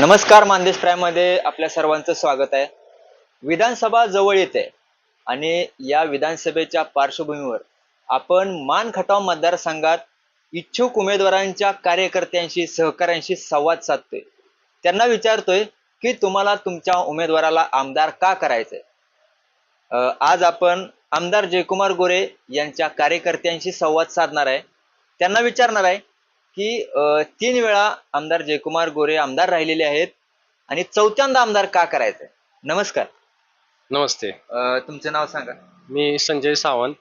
नमस्कार मानदेश प्रायमध्ये आपल्या सर्वांचं स्वागत आहे. विधानसभा जवळ येते आणि या विधानसभेच्या पार्श्वभूमीवर आपण मान खटाव मतदारसंघात इच्छुक उमेदवारांच्या कार्यकर्त्यांशी सहकाऱ्यांशी संवाद साधतोय. त्यांना विचारतोय की तुम्हाला तुमच्या उमेदवाराला आमदार का करायचंय? आज आपण आमदार जयकुमार गोरे यांच्या कार्यकर्त्यांशी संवाद साधणार आहे. त्यांना विचारणार आहे की तीन वेळा आमदार जयकुमार गोरे आमदार राहिलेले आहेत आणि चौथ्यांदा आमदार का करायचंय? नमस्कार. नमस्ते. अं, तुमचं नाव सांगा. मी संजय सावंत.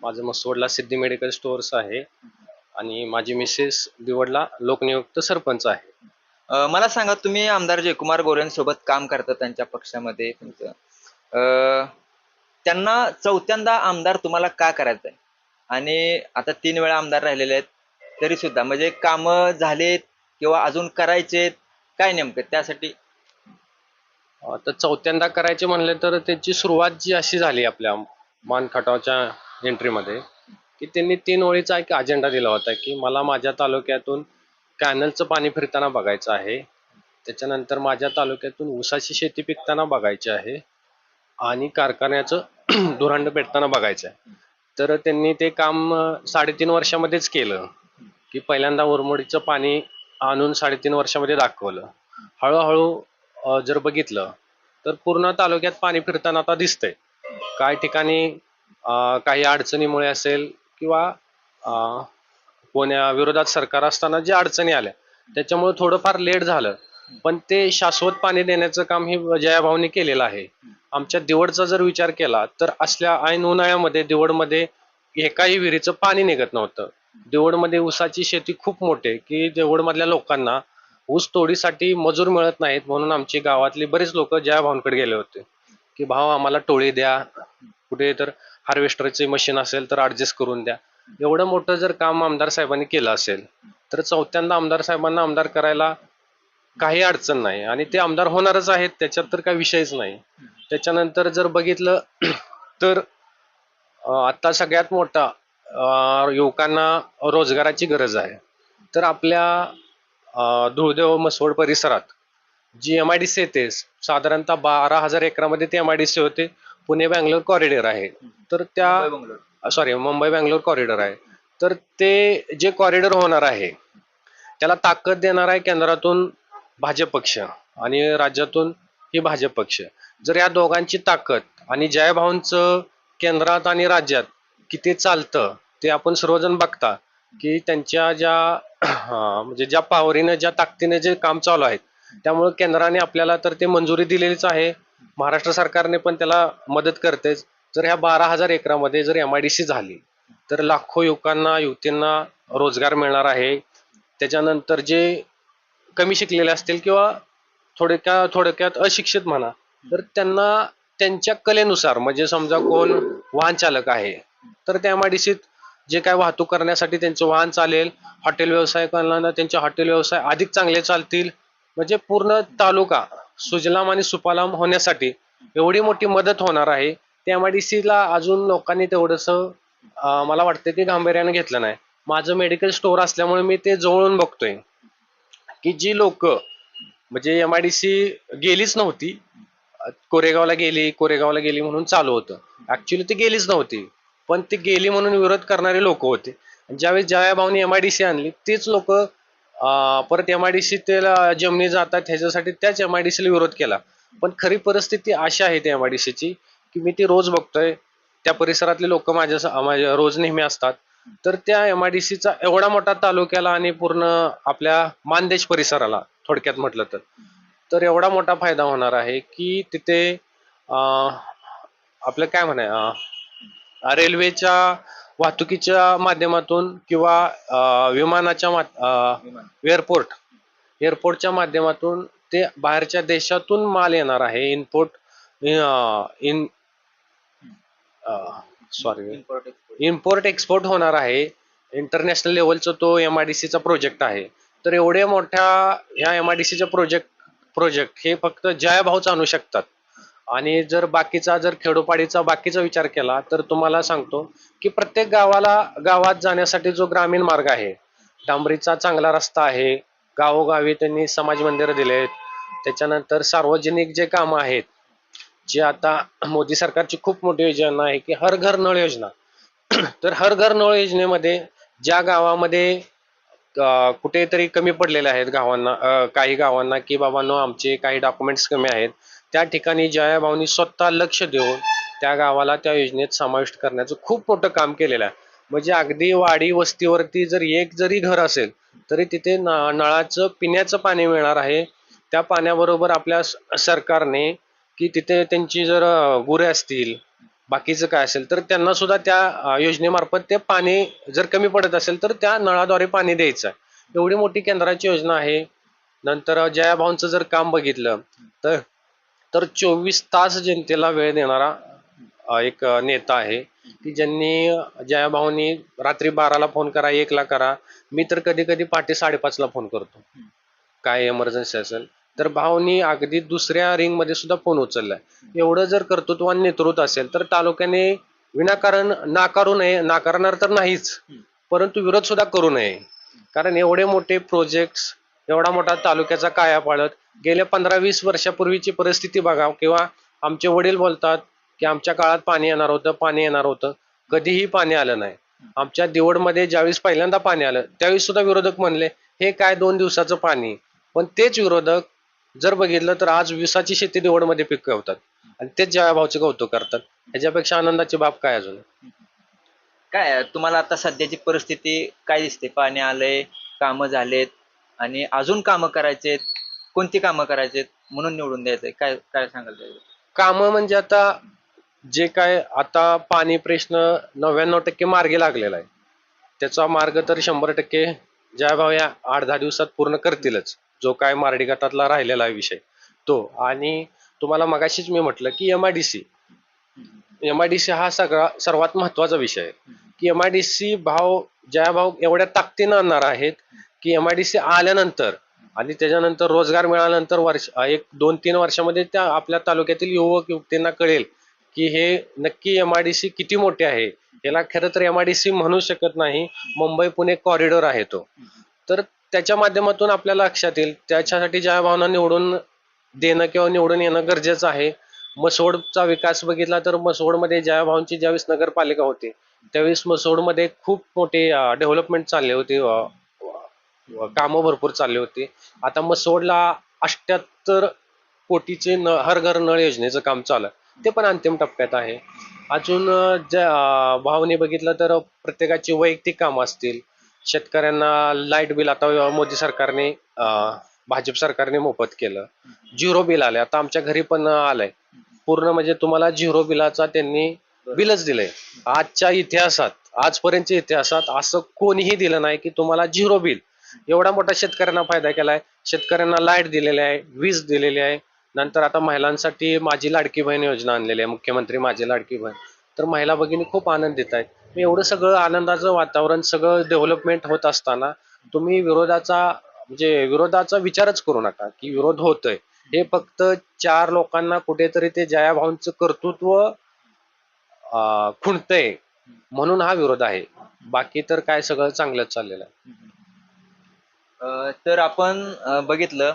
माझं मसवडला सिद्धी मेडिकल स्टोअर्स आहे आणि माझी मिसेस दिवडला लोकनियुक्त सरपंच आहे. अं, मला सांगा तुम्ही आमदार जयकुमार गोरेंसोबत काम करता त्यांच्या पक्षामध्ये तुमचं. अं, त्यांना चौथ्यांदा आमदार तुम्हाला का करायचंय? आणि आता तीन वेळा आमदार राहिलेले आहेत तरी सुद्धा म्हणजे काम झालेत किंवा अजून करायचेत काय नेमकं त्यासाठी? आता तर चौथ्यांदा करायचे म्हणले तर त्याची सुरुवात जी अशी झाली आपल्या मान खटावच्या एंट्रीमध्ये की त्यांनी तीन ओळीचा एक अजेंडा दिला होता की मला माझ्या तालुक्यातून कॅनलचं पाणी फिरताना बघायचं आहे. त्याच्यानंतर माझ्या तालुक्यातून ऊसाची शेती पिकताना बघायची आहे. आणि कारखान्याचं धुरांड पेटताना बघायचं आहे. तर त्यांनी ते काम साडेतीन वर्षामध्येच केलं. की पहिल्यांदा उरमोडीचं पाणी आणून साडेतीन वर्षामध्ये दाखवलं. हळूहळू जर बघितलं तर पूर्ण तालुक्यात पाणी फिरताना आता दिसतंय. काही ठिकाणी काही अडचणीमुळे असेल किंवा कोण्या विरोधात सरकार असताना ज्या अडचणी आल्या त्याच्यामुळे थोडंफार लेट झालं. पण ते शाश्वत पाणी देण्याचं काम हे जयाभाऊनी केलेलं आहे. आमच्या दिवडचा जर विचार केला तर असल्या ऐन उन्हाळ्यामध्ये दिवडमध्ये एकाही विहिरीचं पाणी निघत नव्हतं. देवडमध्ये ऊसाची शेती खूप मोठी आहे की देवडमधल्या लोकांना ऊस तोडीसाठी मजूर मिळत नाहीत म्हणून आमची गावातली बरेच लोक जया भाऊंकडे गेले होते की भाऊ आम्हाला टोळी द्या कुठे तर हार्वेस्टरचे मशीन असेल तर ऍडजस्ट करून द्या. एवढं मोठं जर काम आमदार साहेबांनी केलं असेल तर चौथ्यांदा आमदार साहेबांना आमदार करायला काही अडचण नाही आणि ते आमदार होणारच आहेत त्याच्यात तर काही विषयच नाही. त्याच्यानंतर जर बघितलं तर आता सगळ्यात मोठा युवकांना रोजगाराची गरज आहे. तर आपल्या धुळदेव मसवड परिसरात जी एम आय डी सी येते साधारणतः बारा हजार एकरामध्ये ते एम आय डी सी होते. पुणे बँगलोर कॉरिडॉर आहे. तर त्या. सॉरी मुंबई बँगलोर कॉरिडॉर आहे. तर ते जे कॉरिडॉर होणार आहे त्याला ताकद देणार आहे केंद्रातून भाजप पक्ष आणि राज्यातून ही भाजप पक्ष. जर या दोघांची ताकद आणि जयभाऊंचं केंद्रात आणि राज्यात किती चालतं ते आपण सर्वजण बघता की त्यांच्या ज्या म्हणजे ज्या पावरीनं ज्या ताकदीने जे काम चालू आहेत त्यामुळे केंद्राने आपल्याला तर ते मंजुरी दिलेलीच आहे. महाराष्ट्र सरकारने पण त्याला मदत करतेच जर ह्या बारा हजार एकरामध्ये जर एम आय डी सी झाली तर लाखो युवकांना युवतींना रोजगार मिळणार आहे. त्याच्यानंतर जे कमी शिकलेले असतील किंवा थोडक्या थोडक्यात अशिक्षित म्हणा तर त्यांना त्यांच्या कलेनुसार म्हणजे समजा कोण वाहन चालक आहे तर त्या एमआयडीसीत जे काय वाहतूक करण्यासाठी त्यांचं वाहन चालेल हॉटेल व्यवसायिकांना त्यांचे हॉटेल व्यवसाय अधिक चांगले चालतील. म्हणजे पूर्ण तालुका सुजलाम आणि सुपालाम होण्यासाठी एवढी मोठी मदत होणार आहे. त्या अजून लोकांनी तेवढंस मला वाटतं की गांभीर्याने घेतलं नाही. माझं मेडिकल स्टोअर असल्यामुळे मी ते जवळून बघतोय. की जी लोक म्हणजे एम आय डी सी गेलीच नव्हती. कोरेगावला गेली कोरेगावला गेली म्हणून चालू होतं. ऍक्च्युली ती गेलीच नव्हती. पण ती गेली म्हणून विरोध करणारे लोक होते. आणि ज्यावेळेस जयाभाऊनी एम आय डी सी आणली तीच लोक परत एम आय डी सी त्याला जमिनी जातात ह्याच्यासाठी त्याच एम आय डी सीला विरोध केला. पण खरी परिस्थिती अशी आहे त्या एम आय डी सीची की मी ती रोज बघतोय. त्या परिसरातले लोक माझ्या माझ्या रोज नेहमी असतात. तर त्या एम आय डी सीचा एवढा मोठा तालुक्याला आणि पूर्ण आपल्या मानदेश परिसराला थोडक्यात म्हटलं तर. तर एवढा मोठा फायदा होणार आहे की तिथे आपलं काय म्हणाय रेल्वेच्या वाहतुकीच्या माध्यमातून किंवा विमानाच्या विमान. एअरपोर्ट एअरपोर्टच्या माध्यमातून ते बाहेरच्या देशातून माल येणार आहे. Import in sorry. Import export होणार आहे. इंटरनॅशनल लेवलचा तो एम आय डी सीचा प्रोजेक्ट आहे. तर एवढ्या मोठ्या ह्या एम आय डी सीच्या प्रोजेक्ट प्रोजेक्ट हे फक्त जयाभाऊच आणू शकतात. आणि जर बाकीचा जर खेडोपाडीचा बाकीचा विचार केला तर तुम्हाला सांगतो की प्रत्येक गावाला गावात जाण्यासाठी जो ग्रामीण मार्ग आहे डांबरीचा चांगला रस्ता आहे गावोगावी त्यांनी समाज मंदिरं दिलेत त्याच्यानंतर सार्वजनिक जे कामं आहेत जे आता मोदी सरकारची खूप मोठी योजना आहे की हर घर नळ योजना. तर हर घर नळ योजनेमध्ये ज्या गावामध्ये कुठेतरी कमी पडलेले आहेत गावांना काही गावांना की बाबांनो आमचे काही डॉक्युमेंट्स कमी आहेत. त्या ठिकाणी जया भाऊनी स्वतः लक्ष देऊन त्या गावाला त्या योजनेत समाविष्ट करण्याचं खूप मोठं काम केलेलं आहे. म्हणजे अगदी वाडी वस्तीवरती जर एक जरी घर असेल तरी तिथे न- नळाचं पिण्याचं पाणी मिळणार आहे. त्या पाण्याबरोबर आपल्या स- सरकारने की तिथे त्यांची जर गुरे असतील बाकीचं काय असेल तर त्यांना सुद्धा त्या योजनेमार्फत ते पाणी जर कमी पडत असेल तर त्या नळाद्वारे पाणी द्यायचं आहे. एवढी मोठी केंद्राची योजना आहे. नंतर जया भाऊंचं जर काम बघितलं तर तर चोवीस तास जनतेला वेळ देणारा एक नेता आहे. की ज्यांनी जया भाऊनी रात्री बाराला फोन करा एकला करा. मी तर कधी कधी पहाटे साडेपाचला फोन करतो. काय एमर्जन्सी असेल. तर भाऊनी अगदी दुसऱ्या रिंगमध्ये सुद्धा फोन उचललाय. एवढं जर कर्तृत्व आणि नेतृत्व असेल तर तालुक्याने विनाकारण नाकारू नये. नाकारणार तर नाहीच. परंतु विरोध सुद्धा करू नये. कारण एवढे मोठे प्रोजेक्ट्स एवढा मोठा तालुक्याचा काया पाळत गेल्या पंधरा वीस वर्षापूर्वीची परिस्थिती बघा किंवा आमचे वडील बोलतात की आमच्या काळात पाणी येणार होतं पाणी येणार होतं. कधीही पाणी आलं नाही. आमच्या दिवडमध्ये ज्यावेळेस पहिल्यांदा पाणी आलं त्यावेळी सुद्धा विरोधक म्हणले हे काय दोन दिवसाचं पाणी पण तेच विरोधक जर बघितलं तर आज विसाची शेती दिवडमध्ये पिकवतात आणि तेच जयाभाऊचे कौतुक करतात. ह्याच्यापेक्षा आनंदाची बाब काय अजून? काय तुम्हाला आता सध्याची परिस्थिती काय दिसते? पाणी आलंय कामं झालेत आणि अजून कामं करायचेत कोणती कामं करायचेत म्हणून निवडून द्यायचंय. काय काय सांगाल त्याच्यावर? कामं म्हणजे आता जे काय आता पाणी प्रश्न नव्याण्णव टक्के मार्गी लागलेला आहे. त्याचा मार्ग तर शंभर टक्के जयाभाऊ या आठ दहा दिवसात पूर्ण करतीलच. जो काय मारडी गटातला राहिलेला आहे विषय. तो. आणि तुम्हाला मगाशीच मी म्हटलं की M I D C M I D C हा सगळा सर्वात महत्त्वाचा विषय आहे. की एम आय डी सी भाव जयाभाऊ एवढ्या ताकदीनं आणणार आहेत की एम आय डी सी आल्यानंतर आणि त्याच्यानंतर रोजगार मिळाल्यानंतर वर्ष एक दोन तीन वर्षामध्ये त्या आपल्या तालुक्यातील युवक युवतींना कळेल की हे नक्की एम आय डी सी किती मोठे आहे. याला खरं तर एम आय डी सी म्हणू शकत नाही. मुंबई पुणे कॉरिडॉर आहे तो. तर त्याच्या माध्यमातून आपल्याला लक्षात येईल. त्याच्यासाठी ज्या भावना निवडून देणं किंवा निवडून येणं गरजेचं आहे. मसोडचा विकास बघितला तर मसोडमध्ये ज्या भावांची ज्यावेळेस नगरपालिका होती त्यावेळेस मसोडमध्ये खूप मोठे डेव्हलपमेंट चालले होते कामं भरपूर चालली होती. आता मसोडला अष्ट्याहत्तर कोटीचे न हर घर नळ योजनेचं काम चालू आहे. ते पण अंतिम टप्प्यात आहे. अजून ज्या भावने बघितलं तर प्रत्येकाची वैयक्तिक कामं असतील. शेतकऱ्यांना लाइट बिल आता मोदी सरकारने भाजप सरकारने मोफत केलं. झिरो बिल आले आता आमच्या घरी पण आलंय. पूर्ण म्हणजे तुम्हाला झिरो बिलाचा त्यांनी बिलच दिलंय. आजच्या इतिहासात आजपर्यंतच्या इतिहासात असं कोणीही दिलं नाही की तुम्हाला झिरो बिल एवढा मोठा शेतकऱ्यांना फायदा केलाय. शेतकऱ्यांना लाइट दिलेली आहे वीज दिलेली आहे. नंतर आता महिलांसाठी माझी लाडकी बहीण योजना आणलेली आहे मुख्यमंत्री माझी लाडकी बहीण. तर महिला भगिनी खूप आनंद देत आहेत. मी एवढं सगळं आनंदाचं वातावरण सगळं डेव्हलपमेंट होत असताना तुम्ही विरोधाचा म्हणजे विरोधाचा विचारच करू नका की विरोध होतोय. हे फक्त चार लोकांना कुठेतरी ते जयाभाऊंचं कर्तृत्व अं, खुंटतंय म्हणून हा विरोध आहे. बाकी तर काय सगळं चांगलंच चाललेलं आहे. तर आपण बघितलं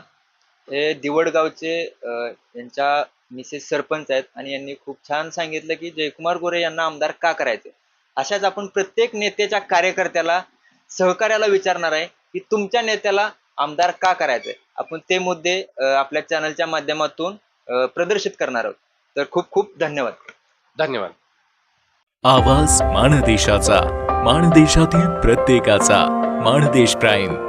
हे दिवडगावचे अं, यांच्या मिसेस सरपंच आहेत आणि यांनी खूप छान सांगितलं की जयकुमार गोरे यांना आमदार का करायचे? अशाच आपण प्रत्येक नेत्याच्या कार्यकर्त्याला सहकार्याला विचारणार आहे की तुमच्या नेत्याला आमदार का करायचंय आपण ते मुद्दे आपल्या चॅनलच्या माध्यमातून प्रदर्शित करणार आहोत. तर खूप खूप धन्यवाद. धन्यवाद. आवाज माणदेशाचा माणदेशातील प्रत्येकाचा माणदेश प्राईम.